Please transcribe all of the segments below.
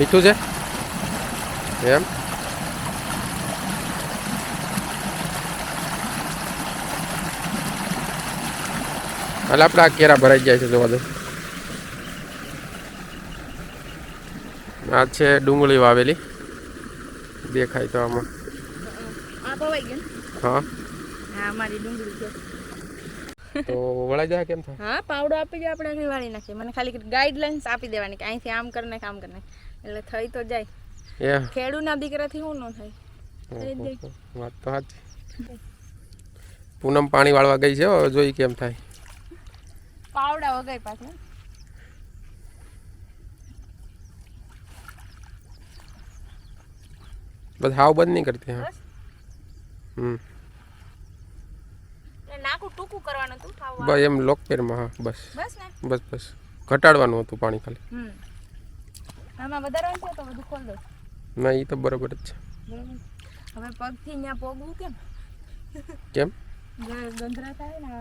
મીઠું છે? એમ? હાલ આપણે આ કેરા ભરાઈ જાય છે જોવા દો. આ છે ડુંગળી વાવેલી. દેખાય તો આમાં. હા. હા મારી ડુંગળી છે. તો વળાઈ જાય કેમ થાય? હા પાવડો આપી દે આપણે અહીં વાળી નાખીએ. મને ખાલી ગાઈડલાઇન્સ આપી દેવાની કે અહીંથી આમ કરી નાખ આમ કરી નાખ એટલે થઈ તો જાય. ખેડૂના દીકરાથી શું ન થાય. વાત તો સાચી. પૂનમ પાણી વાળવા ગઈ છે હવે જોઈ કેમ થાય. પાવડા વગાઈ પાછું. બસ હાવ બંધ નહીં કરતી હા. હમ. નાખું ટૂંકું કરવાનું હતું બસ એમ લોકપેરમાં હા બસ. બસ બસ બસ. ઘટાડવાનું હતું પાણી ખાલી. હમ. આમાં વધારે છે તો બધું ખોલ દો. ના એ તો બરોબર જ છે. હવે પગથી ત્યાં પોગવું કેમ? કેમ? ગંધરા થાય ને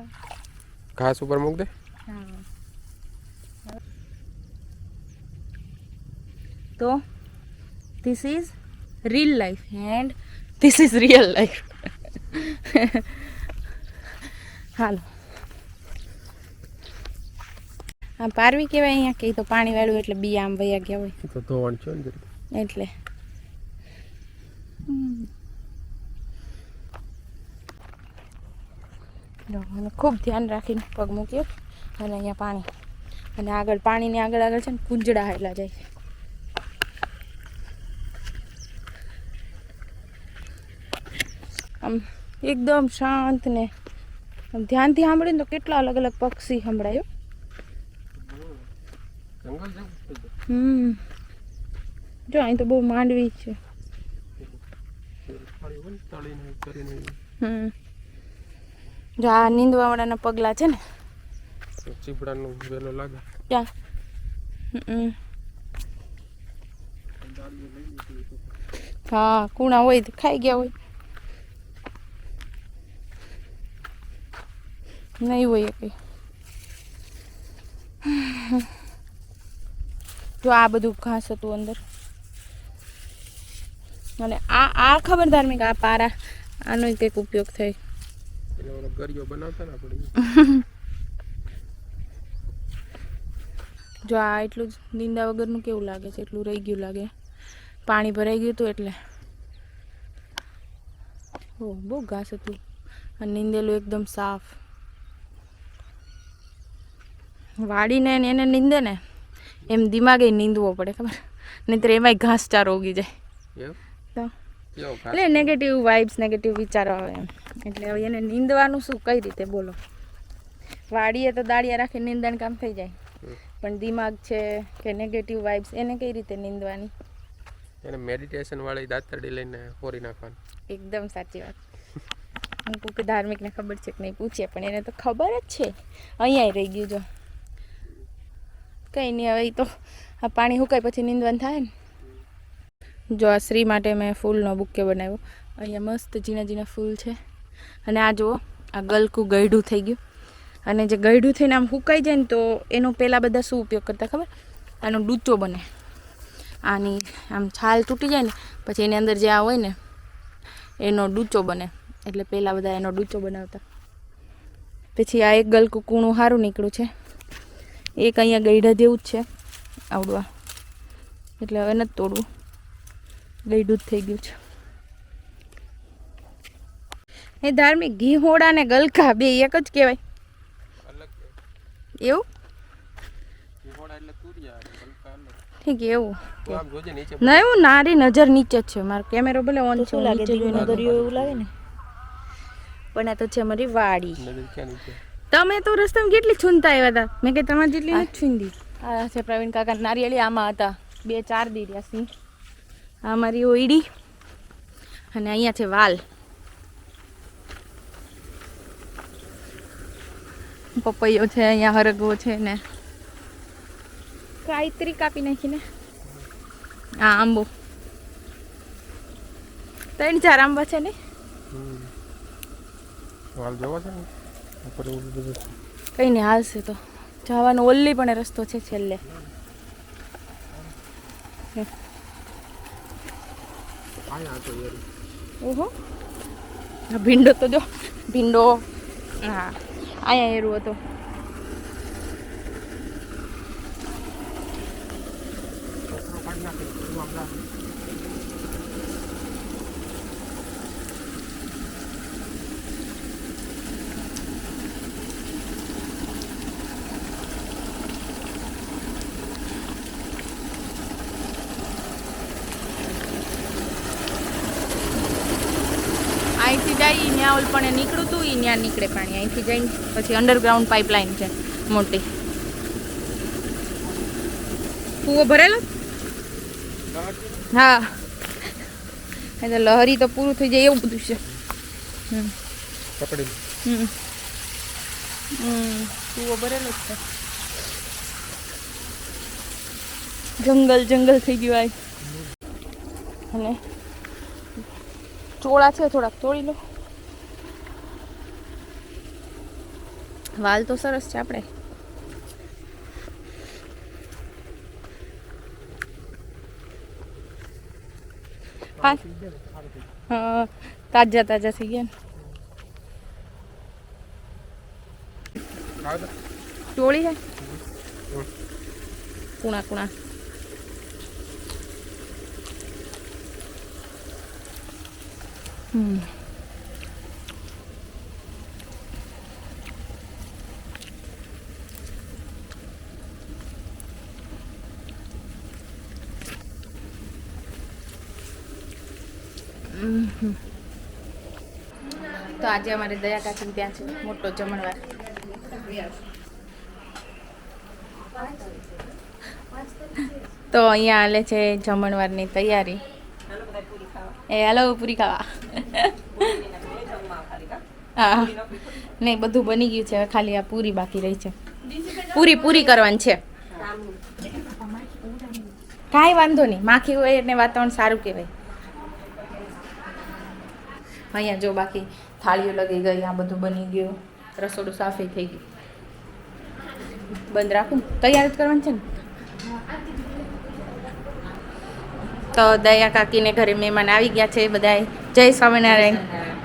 ઘાસ ઉપર મૂક દે. હા. તો this is reel life and this is real life હાલો. આ પારવી કહેવાય અહીંયા કે તો પાણી વાળું એટલે બી આમ વયા ગયા હોય. તો ધોવાણ છે ને એટલે. ખૂબ ધ્યાન રાખીને પગ મૂક્યો અને અહીંયા પાણી. અને આગળ પાણીની આગળ આગળ છે ને કુંજડા હેલા જાય. આમ એકદમ શાંત ને. ધ્યાનથી સાંભળીને તો કેટલા અલગ અલગ પક્ષી સંભળાયો જંગલ. હમ. જો અહીં તો બહુ માંડવી છે. હમ. જો આ નીંદવાવાળાના પગલા છે ને. ચીપડાનું વેલો લાગે. હમ. હા કુણા હોય તો ખાઈ ગયા હોય. નહીં હોય કઈ. જો આ બધું ઘાસ હતું અંદર. અને આ આ ખબરદાર મેં આ પારા આનો કંઈક ઉપયોગ થાય. જો આ એટલું જ નિંદા વગરનું કેવું લાગે છે? એટલું રહી ગયું લાગે. પાણી ભરાઈ ગયું હતું એટલે. ઓ બહુ ઘાસ હતું. અને નીંદેલું એકદમ સાફ. વાડીને એને નીંદે ને? એમ દિમાગે નીંદવો પડે ખબર? નહીંતર એમાંય ઘાસચારો ઉગી જાય. એટલે નેગેટિવ વાઇબ્સ નેગેટિવ વિચારો આવે એમ. એટલે હવે એને નીંદવાનું શું કઈ રીતે? બોલો. વાડીએ તો દાળિયા રાખી નીંદણ કામ થઈ જાય. પણ દિમાગ છે કે નેગેટિવ વાઇબ્સ એને કઈ રીતે નીંદવાની? એને મેડિટેશન વાળી દાતરડી લઈને ફોરી નાખવાની. એકદમ સાચી વાત. હું કહું કે ધાર્મિકને ખબર છે કે નહીં પૂછીએ પણ એને તો ખબર જ છે. અહીંયા રહી ગયું જો. કંઈ નહીં, હવે તો આ પાણી સુકાય પછી નીંદવાનું થાય ને. જો આ શ્રી માટે મેં ફૂલનો બુકે બનાવ્યો. અહીંયા મસ્ત ઝીણા ઝીણા ફૂલ છે. અને આ જુઓ, આ ગલકું ગળ્યું થઈ ગયું. અને જે ગળ્યું થઈને આમ સુકાઈ જાય ને તો એનો પહેલાં બધા શું ઉપયોગ કરતા ખબર? આનો ડૂચો બને. આની આમ છાલ તૂટી જાય ને, પછી એની અંદર જે આ હોય ને, એનો ડૂચો બને. એટલે પહેલાં બધા એનો ડૂચો બનાવતા. પછી આ એક ગલકું કૂણું સારું નીકળ્યું છે. એક અહીંયા ગઈઢા જેવું જ છે. આવડવા. એટલે હવે નથી તોડવું. ગઈઢું જ થઈ ગયું છે. એ ધાર્મિક ઘી હોડા ને ગલકા બે એક જ કહેવાય. એવું? ઠીક એવું. તું આમ જોજે નીચે ના એવું નારી નજર નીચે જ છે. મારો કેમેરો ભલે ઓન છે શું લાગે એવું લાગે ને? પણ આ તો છે મારી વાડી. તમે તો રસ્તામાં કેટલી છૂનતા આવ્યા હતા? મેં કે તમારી જેટલી નથી છૂંદી આ છે પ્રવીણ કાકા નારિયેળી આમાં હતા. બે ચાર દી રહ્યા સિંહ આ મારી ઓઈડી અને અહીંયા છે વાલ. પપૈયો છે અહીંયા હરગવો છે ને. કાયત્રી કાપી નાખીને આ આંબો. ત્રણ ચાર આંબા છે ને? વાલ જોવો છે ને? કંઈ નહીં હાલશે તો. જવાનો ઓલ્લી પણ રસ્તો છે છેલ્લે. ઓહો. ભીંડો તો જો. ભીંડો. હા. અહીંયા એરું હતો. અહીંથી જાય ત્યાં ઓલ પણ નીકળું હતું એ ત્યાં નીકળે પાણી. અહીંથી જઈને પછી અંડરગ્રાઉન્ડ પાઇપલાઇન છે મોટી. કૂવો ભરેલો? હા. એટલે લહેરી તો પૂરું થઈ જાય એવું બધું છે. કૂવો ભરેલો છે. જંગલ જંગલ થઈ ગયું આ અને ચોળા છે થોડાક તોડી લો. વાલ તો સરસ છે આપણે હા. હા તાજા તાજા થઈ ગયા ટોળી ચોળી છે કુણા કુણા. તો આજે અમારે દયા કાકી ત્યાં છે મોટો જમણવાર. તો અહીંયા હાલે છે જમણવારની તૈયારી. એ હાલો પૂરી ખાવા. હા. નહીં, બધું બની ગયું છે. ખાલી આ પૂરી બાકી રહી છે. પૂરી પૂરી કરવાની છે. કાંઈ વાંધો નહીં. માખી હોય એટલે વાતાવરણ સારું કહેવાય. અહીંયા જો બાકી થાળીઓ લગી ગઈ, આ બધું બની ગયું. રસોડું સાફે થઈ ગયું. બંધ રાખું? તૈયાર જ કરવાની છે ને? તો દયા કાકીને ઘરે મહેમાન આવી ગયા છે બધાય. જય સ્વામિનારાયણ.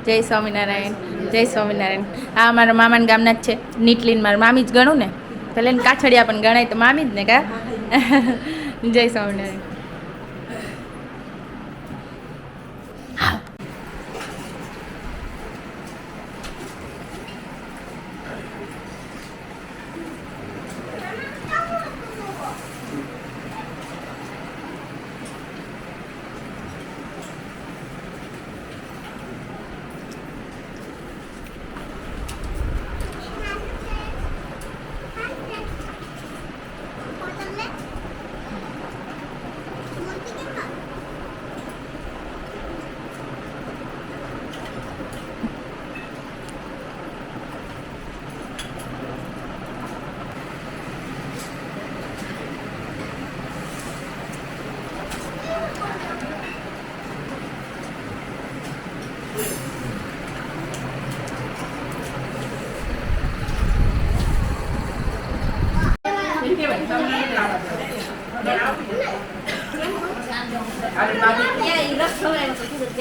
જય સ્વામિનારાયણ જય સ્વામિનારાયણ. આ અમારા મામાના ગામના જ છે, નીટલીન મારા મામી જ ગણું ને. પહેલાં કાછડિયા પણ ગણાય તો મામી જ ને કા? જય સ્વામિનારાયણ.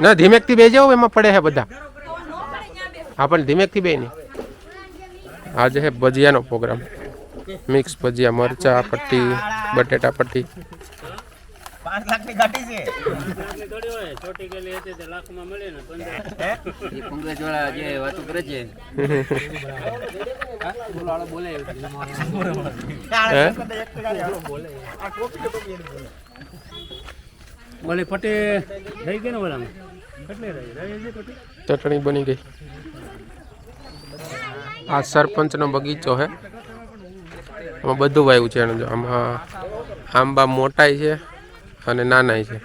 ના ના ધીમેકથી બે જાઓ એમાં પડે છે બધા. હા પણ ધીમેકથી બે નહીં. આજે છે ભજીયાનો પ્રોગ્રામ. મિક્સ ભજીયા મરચા પટ્ટી બટેટા પટ્ટી. પાંચ લાખની ઘટી છે એ કોંગ્રેસ વાળા જે વાતો કરે છે. હે? ઓલે પટે રહી ગયો ને ઓલામાં? ચટણી બની ગઈ. આ સરપંચનો બગીચો છે આમાં બધું વાવ્યું છે એનું આમાં આંબા મોટાય છે અને નાનાય છે.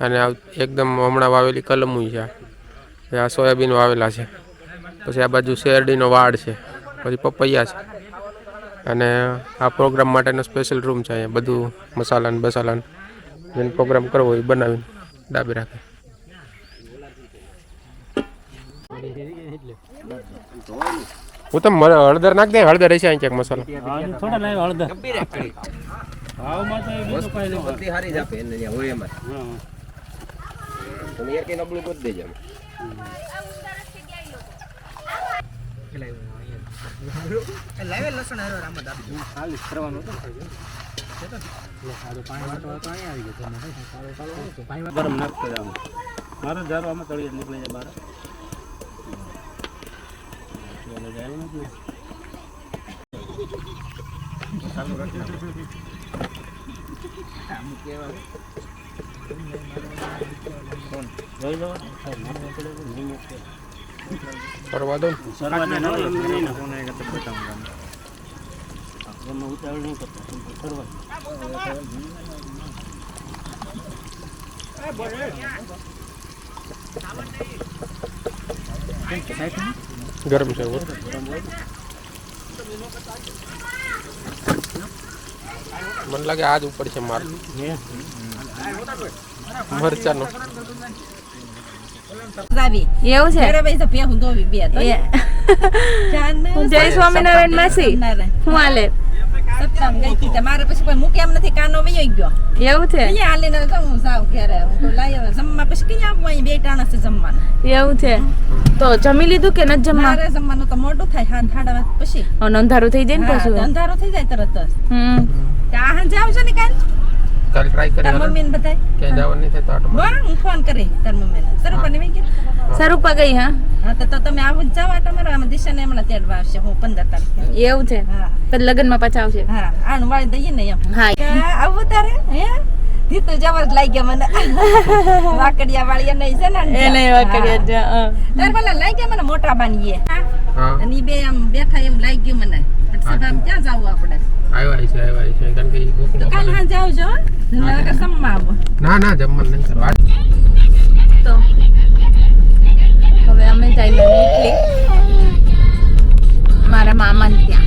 અને એકદમ હમણાં વાવેલી કલમું છે આ. સોયાબીન વાવેલા છે. પછી આ બાજુ શેરડીનો વાડ છે. પછી પપૈયા છે. અને આ પ્રોગ્રામ માટેનો સ્પેશિયલ રૂમ છે અહીંયા. બધું મસાલાને, બસાલાને બસાલા જેને પ્રોગ્રામ કરવો હોય બનાવીને ડાબી રાખે. હું તો હળદર નાખ દે હળદર હશે અહીં ક્યાંક મસાલો. થોડા લાવ હળદર. ભાવમાં તો બીજું કાંઈ નહીં બધી હારી જ આપે એને હોય એમાં હા. તમે એક નબળું કરી દેજો. એમ. ગરમ નાખતો મારો જારો આમાં તળિયે નીકળી જાય બહાર કરવા દો ઉતાવળ નહીં કરતા. ગરમ છે મને લાગે આજ ઉપર છે માર? મરચાનો. એવું છે? જય સ્વામિનારાયણ માસી. હું મારે પછી કોઈ મૂકે એમ નથી કાનો વયો ગયો. એવું છે? અહીંયા હાલીને તો હું જાઉં ઘેરે. હું તો લાયો જમવા. પછી ક્યાં આવું અહીં બે ટાણા છે જમવાનું. એવું છે? તો જમી લીધું કે નથી જમવા? મારે જમવાનું તો મોટું થાય હા હાડા વાગે પછી. અને અંધારું થઈ જાય ને હા, પાછું? અંધારું થઈ જાય તરત જ. હમ. ત્યાં જાવ છે ને કાલ. કાલ ટ્રાય કરી તાર મમ્મીને મમ્મી ને બધાય? ક્યાંય જવાનું નહીં થાય તો આટો બરાબર હું ફોન કરી તાર મમ્મી ને સરુપા પણ સરુપા ગઈ હા હા? તો તો તમે આવું જવા તમારા આમાં દિશાને હમણાં તેડવા આવશે હું પંદર તારીખે. એવું છે? હા. તો લગ્નમાં પાછા આવશે? હા આનું વાળી દઈએ ને એમ. હા. આવું તારે હે? ધીતું જબર ગયા મને. વાકડિયા વાળી નહીં છે ને એને વાકડિયા છે, તાર મને લાગી ગયા મને મોટા બાનીએ. અને બે આમ બેઠા એમ લાગી ગયું મને સભામાં ક્યાં જાવું આપણે? આવ્યા છે આવ્યા છે કારણ કે તો કાલ આવો. ના ના જમવાનું નહીં તો? હવે અમે જઈને નીકળી. મારા મામા ત્યાં.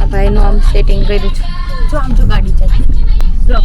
આ ભાઈનું આમ સેટિંગ કર્યું છે. જો આમ જો ગાડી જાય જો